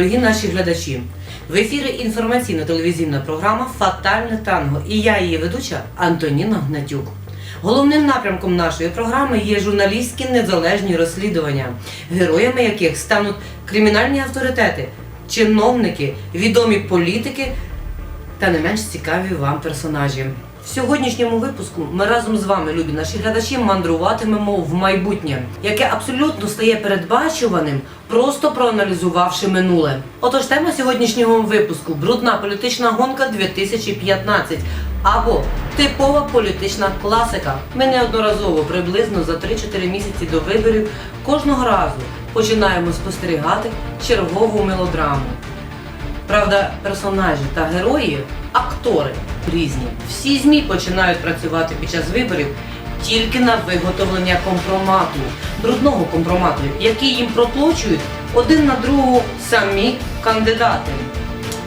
дорогі наші глядачі. В ефірі інформаційно-телевізійна програма Фатальне танго і я, її ведуча Антоніна Гнатюк. Головним напрямком нашої програми є журналістські незалежні розслідування, героями яких стануть кримінальні авторитети, чиновники, відомі політики та не менш цікаві вам персонажі. В сьогоднішньому випуску ми разом з вами, любі наші глядачі, мандруватимемо в майбутнє, яке абсолютно стає передбачуваним, просто проаналізувавши минуле. Отож, тема сьогоднішнього випуску брудна політична гонка 2015 або типова політична класика. Ми неодноразово приблизно за 3-4 місяці до виборів кожного разу починаємо спостерігати чергову мелодраму. Правда, персонажі та герої, актори різні. Всі ЗМІ починають працювати під час виборів тільки на виготовлення компромату, брудного компромату, який їм проплачують один на другого самі кандидати.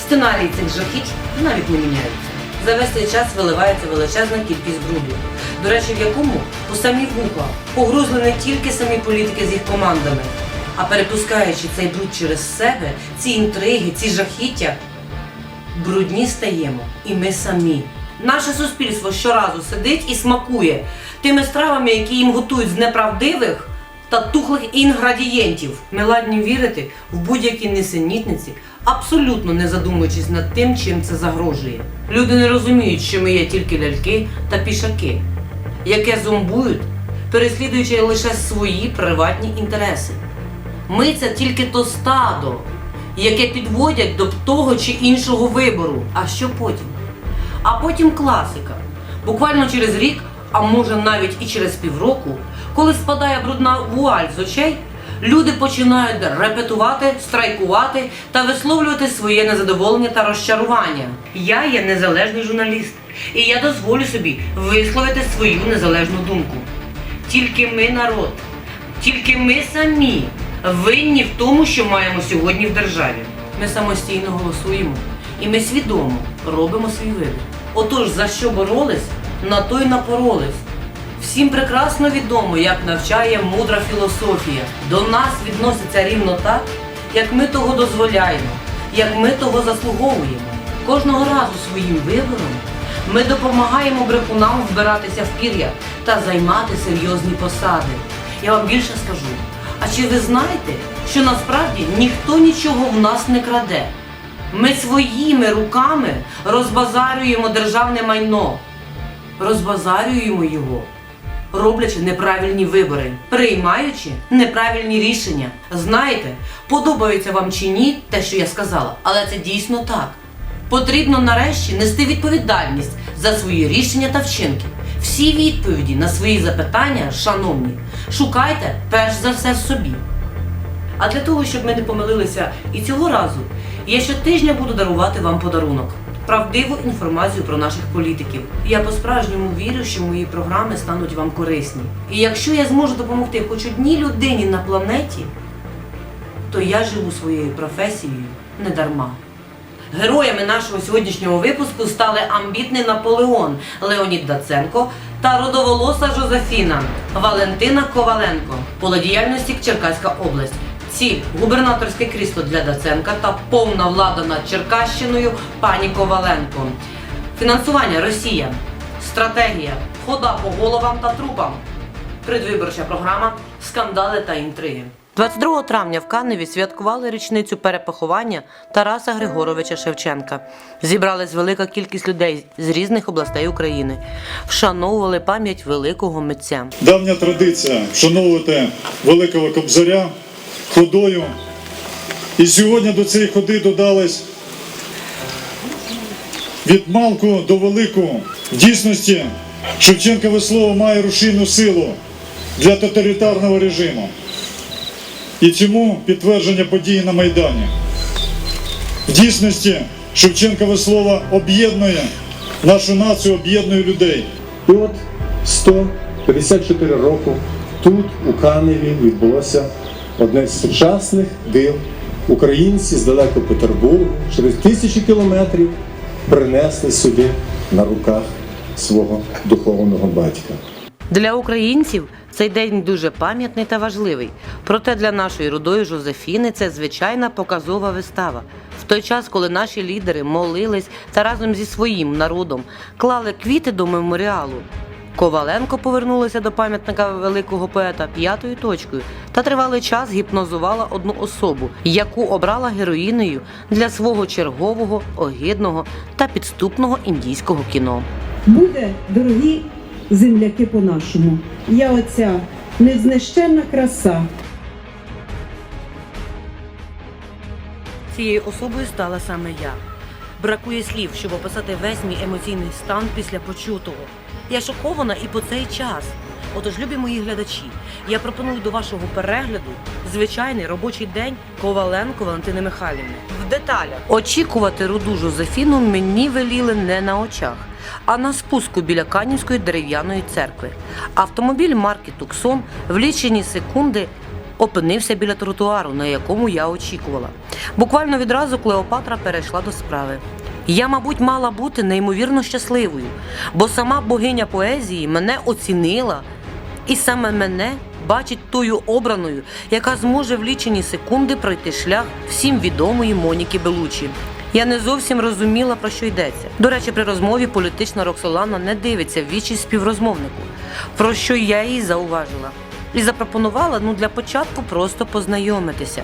Сценарії цих жахіть навіть не міняються. За весь цей час виливається величезна кількість бруду, до речі, в якому у самі вуха погрузли не тільки самі політики з їх командами, а перепускаючи цей бруд через себе, ці інтриги, ці жахіття, брудні стаємо і ми самі. Наше суспільство щоразу сидить і смакує тими стравами, які їм готують з неправдивих та тухлих інгредієнтів. Ми ладні вірити в будь-які несенітниці, абсолютно не задумуючись над тим, чим це загрожує. Люди не розуміють, що ми є тільки ляльки та пішаки, яке зомбують, переслідуючи лише свої приватні інтереси. Ми це тільки то стадо, яке підводять до того чи іншого вибору. А що потім? А потім класика. Буквально через рік, а може навіть і через півроку, коли спадає брудна вуаль з очей, люди починають репетувати, страйкувати та висловлювати своє незадоволення та розчарування. Я є незалежний журналіст, і я дозволю собі висловити свою незалежну думку. Тільки ми народ, тільки ми самі винні в тому, що маємо сьогодні в державі. Ми самостійно голосуємо і ми свідомо робимо свій вибір. Отож, за що боролись, на то й напоролись. Всім прекрасно відомо, як навчає мудра філософія. До нас відноситься рівно так, як ми того дозволяємо, як ми того заслуговуємо. Кожного разу своїм вибором ми допомагаємо брехунам вбиратися в пір'я та займати серйозні посади. Я вам більше скажу. А чи ви знаєте, що насправді ніхто нічого в нас не краде? Ми своїми руками розбазарюємо державне майно, розбазарюємо його, роблячи неправильні вибори, приймаючи неправильні рішення. Знаєте, подобається вам чи ні те, що я сказала, але це дійсно так. Потрібно нарешті нести відповідальність за свої рішення та вчинки. Всі відповіді на свої запитання, шановні, шукайте перш за все собі. А для того, щоб ми не помилилися і цього разу, я щотижня буду дарувати вам подарунок. Правдиву інформацію про наших політиків. Я по-справжньому вірю, що мої програми стануть вам корисні. І якщо я зможу допомогти хоч одній людині на планеті, то я живу своєю професією не дарма. Героями нашого сьогоднішнього випуску стали амбітний Наполеон Леонід Даценко та родоволоса Жозефіна Валентина Коваленко. Поле діяльності Черкаська область. Ціль губернаторське крісло для Даценка та повна влада над Черкащиною пані Коваленко. Фінансування Росія. Стратегія. Хода по головам та трупам. Предвиборча програма Скандали та інтриги. 22 травня в Каневі святкували річницю перепоховання Тараса Григоровича Шевченка. Зібралась велика кількість людей з різних областей України. Вшановували пам'ять великого митця. Давня традиція вшановувати великого кобзаря ходою. І сьогодні до цієї ходи додались від малку до велику. В дійсності Шевченкове слово має рушійну силу для тоталітарного режиму. І цьому підтвердження події на Майдані. В дійсності Шевченкове слово об'єднує нашу націю, об'єднує людей. І от 154 роки тут, у Каневі, відбулося одне з сучасних див. Українці з далекого Петербургу через тисячі кілометрів принесли сюди на руках свого духовного батька. Для українців Цей день дуже пам'ятний та важливий. Проте для нашої рудої Жозефіни це звичайна показова вистава. В той час, коли наші лідери молились та разом зі своїм народом клали квіти до меморіалу. Коваленко повернулася до пам'ятника великого поета п'ятою точкою та тривалий час гіпнозувала одну особу, яку обрала героїнею для свого чергового, огидного та підступного індійського кіно. Буде, дорогі земляки по-нашому. Я оця незнищенна краса. Цією особою стала саме я. Бракує слів, щоб описати весь мій емоційний стан після почутого. Я шокована і по цей час. Отож, любі мої глядачі, я пропоную до вашого перегляду звичайний робочий день Коваленко Валентини Михайлівни. В деталях очікувати руду Жозефіну мені веліли не на очах, а на спуску біля Канівської дерев'яної церкви. Автомобіль марки Туксон в лічені секунди опинився біля тротуару, на якому я очікувала. Буквально відразу Клеопатра перейшла до справи. Я, мабуть, мала бути неймовірно щасливою, бо сама богиня поезії мене оцінила, і саме мене бачить тою обраною, яка зможе в лічені секунди пройти шлях всім відомої Моніки Белучі. Я не зовсім розуміла, про що йдеться. До речі, при розмові політична Роксолана не дивиться в вічі співрозмовнику, про що я їй зауважила. І запропонувала ну для початку просто познайомитися.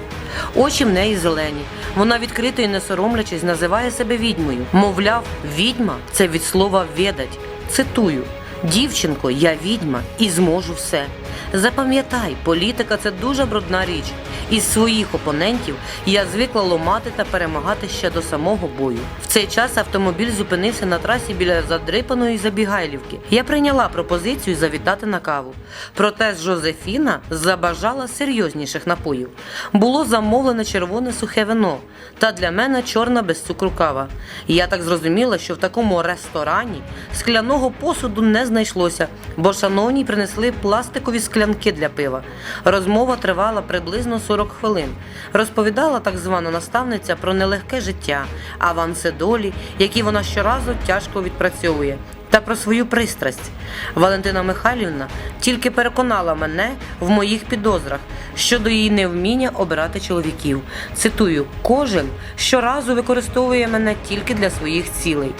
Очі в неї зелені. Вона відкрито і не соромлячись називає себе відьмою. Мовляв, відьма це від слова «ведать». Цитую: Дівчинко, я відьма і зможу все. Запам'ятай, політика це дуже брудна річ. Із своїх опонентів я звикла ломати та перемагати ще до самого бою. В цей час автомобіль зупинився на трасі біля задрипаної Забігайлівки. Я прийняла пропозицію завітати на каву. Проте Жозефіна забажала серйозніших напоїв. Було замовлене червоне сухе вино та для мене чорна без цукру кава. Я так зрозуміла, що в такому ресторані скляного посуду не знайшлося, бо шановні принесли пластикові склянки для пива. Розмова тривала приблизно 40 хвилин. Розповідала так звана наставниця про нелегке життя, аванси долі, які вона щоразу тяжко відпрацьовує. Та про свою пристрасть Валентина Михайлівна тільки переконала мене в моїх підозрах щодо її невміння обирати чоловіків. Цитую: кожен щоразу використовує мене тільки для своїх цілей.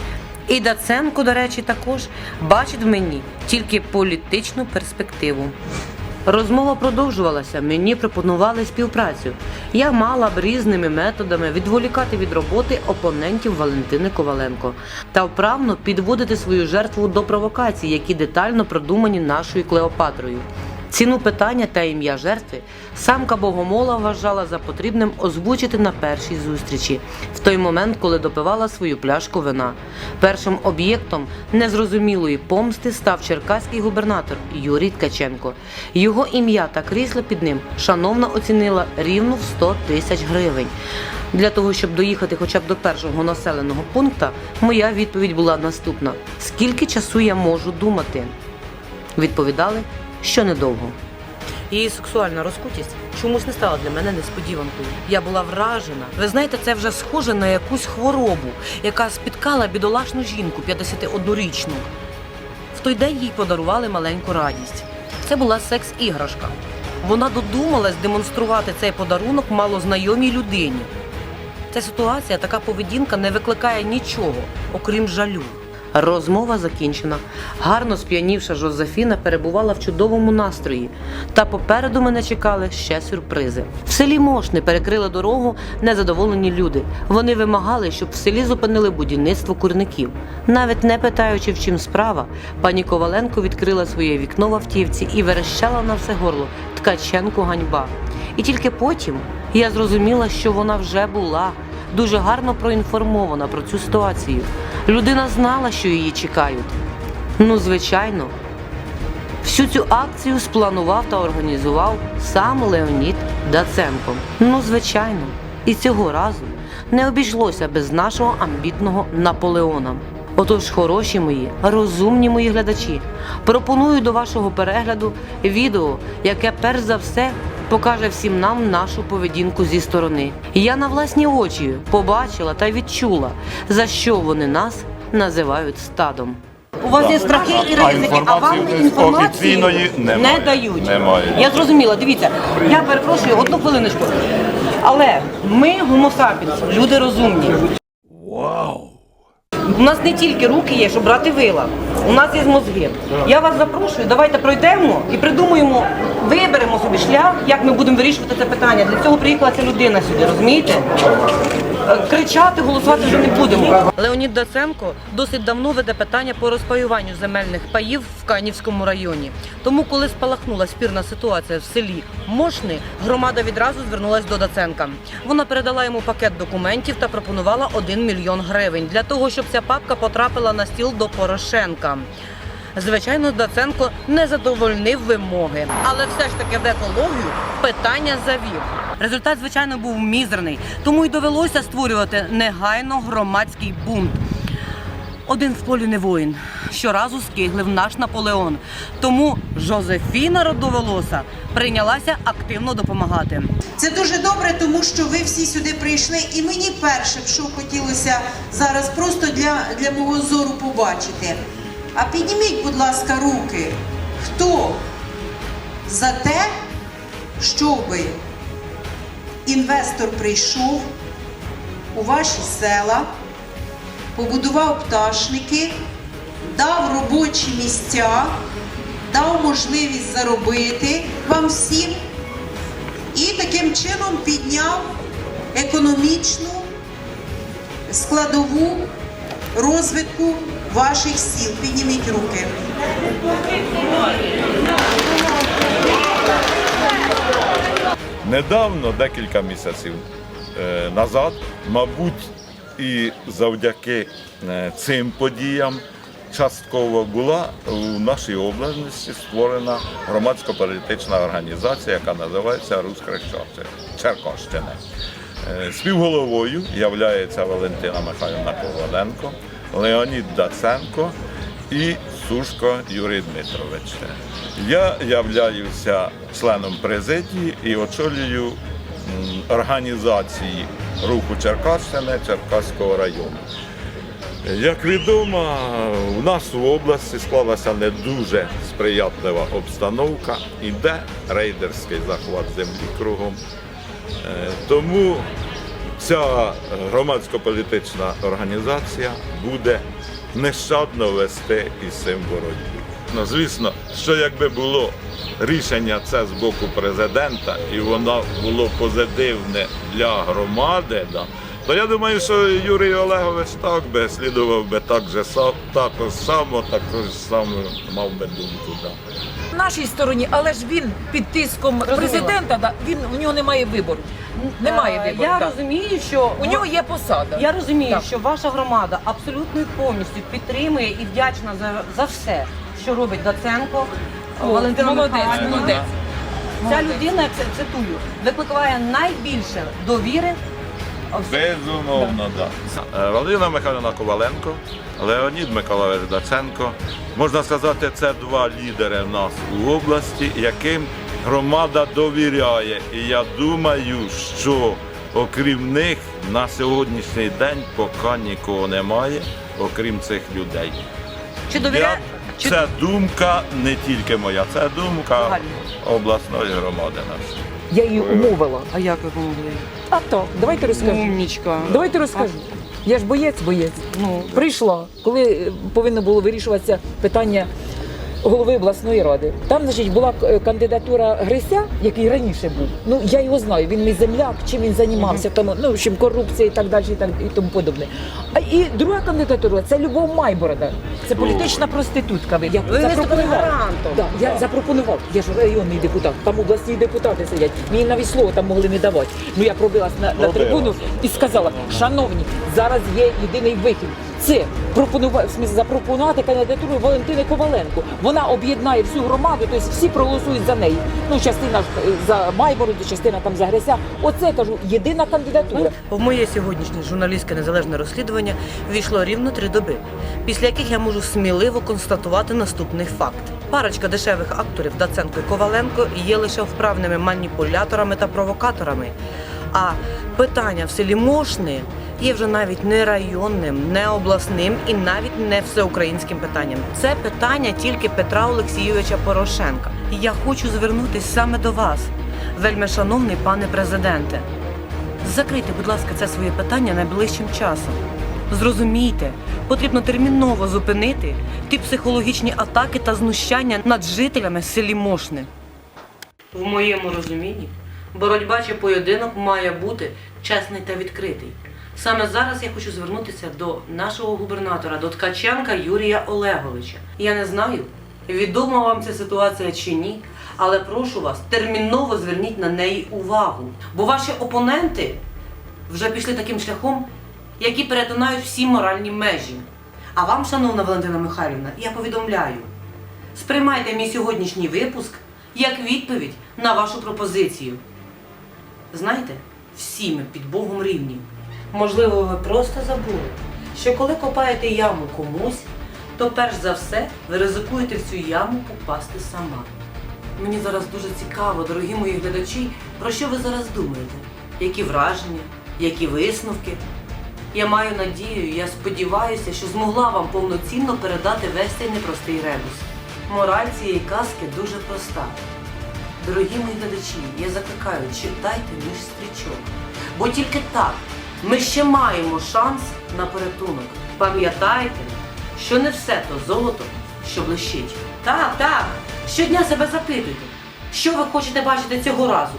І Даценко, до речі, також бачить в мені тільки політичну перспективу. Розмова продовжувалася. Мені пропонували співпрацю. Я мала б різними методами відволікати від роботи опонентів Валентини Коваленко та вправно підводити свою жертву до провокацій, які детально продумані нашою Клеопатрою. Ціну питання та ім'я жертви самка Богомола вважала за потрібним озвучити на першій зустрічі, в той момент, коли допивала свою пляшку вина. Першим об'єктом незрозумілої помсти став черкаський губернатор Юрій Ткаченко. Його ім'я та крісло під ним шановно оцінила рівно в 100 тисяч гривень. Для того, щоб доїхати хоча б до першого населеного пункту, моя відповідь була наступна: скільки часу я можу думати? Відповідали, що недовго. Її сексуальна розкутість чомусь не стала для мене несподіванкою. Я була вражена. Ви знаєте, це вже схоже на якусь хворобу, яка спіткала бідолашну жінку 51-річну. В той день їй подарували маленьку радість. Це була секс-іграшка. Вона додумалась демонструвати цей подарунок малознайомій людині. Ця ситуація, така поведінка не викликає нічого, окрім жалю. Розмова закінчена. Гарно сп'янівша Жозефіна перебувала в чудовому настрої. Та попереду мене чекали ще сюрпризи. В селі Мошни перекрили дорогу незадоволені люди. Вони вимагали, щоб в селі зупинили будівництво курників. Навіть не питаючи, в чим справа, пані Коваленко відкрила своє вікно в автівці і верещала на все горло Ткаченку ганьба. І тільки потім я зрозуміла, що вона вже була дуже гарно проінформована про цю ситуацію. Людина знала, що її чекають. Ну, звичайно, всю цю акцію спланував та організував сам Леонід Даценко. Ну, звичайно, і цього разу не обійшлося без нашого амбітного Наполеона. Отож, хороші мої, розумні мої глядачі, пропоную до вашого перегляду відео, яке перш за все покаже всім нам нашу поведінку зі сторони. Я на власні очі побачила та відчула, за що вони нас називають стадом. У вас є страхи і ризики, а вам інформації не дають. Немає. Я зрозуміла. Дивіться, я перепрошую одну хвилиночку. Але ми Homo люди розумні. Вау! У нас не тільки руки є, щоб брати вила. У нас є мозги. Я вас запрошую, давайте пройдемо і придумаємо, виберемо собі шлях, як ми будемо вирішувати це питання. Для цього приїхала ця людина сюди, розумієте? Кричати, голосувати вже не будемо. Леонід Даценко досить давно веде питання по розпаюванню земельних паїв в Канівському районі. Тому, коли спалахнула спірна ситуація в селі Мошни, громада відразу звернулася до Даценка. Вона передала йому пакет документів та пропонувала 1 мільйон гривень для того, щоб ця папка потрапила на стіл до Порошенка. Звичайно, Даценко не задовольнив вимоги, але все ж таки в екологію питання завів. Результат, звичайно, був мізерний, тому й довелося створювати негайно громадський бунт. Один в полі не воїн. Щоразу скиглив наш Наполеон. Тому Жозефіна Родоволоса прийнялася активно допомагати. Це дуже добре, тому що ви всі сюди прийшли, і мені перше, що хотілося зараз просто для, для мого зору побачити. А підніміть, будь ласка, руки. Хто за те, щоби інвестор прийшов у ваші села, побудував пташники, дав робочі місця, дав можливість заробити вам всім і таким чином підняв економічну складову розвитку ваших сіл. Підніміть руки. Недавно, декілька місяців е, назад, мабуть, і завдяки е, цим подіям частково була у нашій області створена громадсько-політична організація, яка називається Русь Черкащини. Е, Співголовою являється Валентина Михайлівна Коваленко, Леонід Даценко і Сушко Юрій Дмитрович. Я являюся членом президії і очолюю організації руху Черкащини Черкаського району. Як відомо, у нас в області склалася не дуже сприятлива обстановка, іде рейдерський захват землі кругом. Е, Тому ця громадсько-політична організація буде нещадно вести із цим боротьбу. Ну, звісно, що якби було рішення це з боку президента, і воно було позитивне для громади, да, то я думаю, що Юрій Олегович так би слідував би так же са- також само, також само мав би думку. Да. В нашій стороні, але ж він під тиском президента, да, він у нього немає вибору. Немає Е, вибору. Я да. розумію, що У нього є посада. Я розумію, Так. що ваша громада абсолютно і повністю підтримує і вдячна за, за все, що робить Даценко, О, Валентина молодець, Михайлівна. молодець. Ця людина, я це цитую, викликає найбільше довіри. Безумовно, так. Да. Валерина Михайловна Коваленко, Леонід Миколаївич Даценко. Можна сказати, це два лідери в нас у області, яким громада довіряє. І я думаю, що окрім них на сьогоднішній день поки нікого немає, окрім цих людей. Чи довіряє? Чи... це думка не тільки моя, це думка обласної громади нашої. Я її умовила. А як ви помогли? А то, давайте розкажу. Умнічка. Давайте розкажу. Я ж боєць, боєць. Ну, Прийшла, коли повинно було вирішуватися питання голови обласної ради. Там, значить, була е, кандидатура Грися, який раніше був. Ну я його знаю. Він мій земляк, чим він займався, тому ну в общем, корупція і так далі, і так і тому подобне. А і друга кандидатура це Любов Майборода. Це політична проститутка. Ви я Ви гарантом. Да, я запропонував. Я ж районний депутат, там обласні депутати сидять. Мені навіть слово там могли не давати. Ну я пробилась на, на трибуну і сказала: шановні, зараз є єдиний вихід. Це пропонувати запропонувати кандидатуру Валентини Коваленко. Вона об'єднає всю громаду, тобто всі проголосують за неї. Ну, частина е, за Майбороду, частина там за Грися. Оце кажу, єдина кандидатура. В моє сьогоднішнє журналістське незалежне розслідування війшло рівно три доби, після яких я можу сміливо констатувати наступний факт. Парочка дешевих акторів Даценко і Коваленко є лише вправними маніпуляторами та провокаторами. А питання в селі Мошни є вже навіть не районним, не обласним і навіть не всеукраїнським питанням. Це питання тільки Петра Олексійовича Порошенка. Я хочу звернутися саме до вас, вельми шановний пане президенте. Закрийте, будь ласка, це своє питання найближчим часом. Зрозумійте, потрібно терміново зупинити ті психологічні атаки та знущання над жителями селі Мошни. В моєму розумінні боротьба чи поєдинок має бути чесний та відкритий. Саме зараз я хочу звернутися до нашого губернатора, до Ткаченка Юрія Олеговича. Я не знаю, відома вам ця ситуація чи ні, але прошу вас, терміново зверніть на неї увагу. Бо ваші опоненти вже пішли таким шляхом, які перетинають всі моральні межі. А вам, шановна Валентина Михайлівна, я повідомляю, сприймайте мій сьогоднішній випуск як відповідь на вашу пропозицію. Знаєте, всі ми під Богом рівні. Можливо, ви просто забули, що коли копаєте яму комусь, то перш за все ви ризикуєте в цю яму попасти сама. Мені зараз дуже цікаво, дорогі мої глядачі, про що ви зараз думаєте? Які враження, які висновки? Я маю надію, я сподіваюся, що змогла вам повноцінно передати весь цей непростий ребус. Мораль цієї казки дуже проста. Дорогі мої глядачі, я закликаю, читайте між стрічок. Бо тільки так ми ще маємо шанс на порятунок. Пам'ятайте, що не все то золото, що блищить. Так, так. Щодня себе запитуйте, що ви хочете бачити цього разу.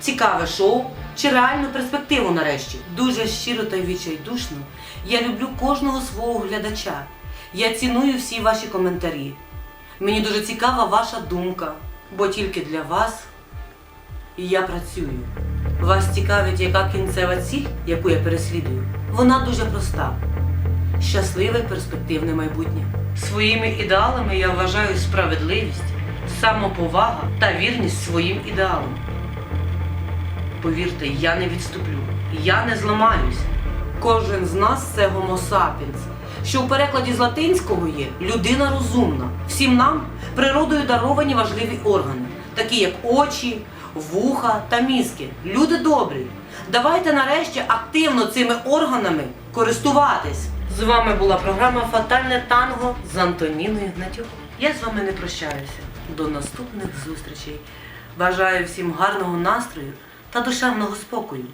Цікаве шоу чи реальну перспективу нарешті. Дуже щиро та відчайдушно я люблю кожного свого глядача. Я ціную всі ваші коментарі. Мені дуже цікава ваша думка, бо тільки для вас я працюю. Вас цікавить, яка кінцева ціль, яку я переслідую? Вона дуже проста. Щасливе перспективне майбутнє. Своїми ідеалами я вважаю справедливість, самоповага та вірність своїм ідеалам. Повірте, я не відступлю, я не зламаюсь. Кожен з нас це гомо сапіенс, що в перекладі з латинського є людина розумна. Всім нам природою даровані важливі органи, такі як очі, вуха та мізки. Люди добрі. Давайте нарешті активно цими органами користуватись. З вами була програма Фатальне танго з Антоніною Гнатюк. Я з вами не прощаюся. До наступних зустрічей. Бажаю всім гарного настрою та душевного спокою.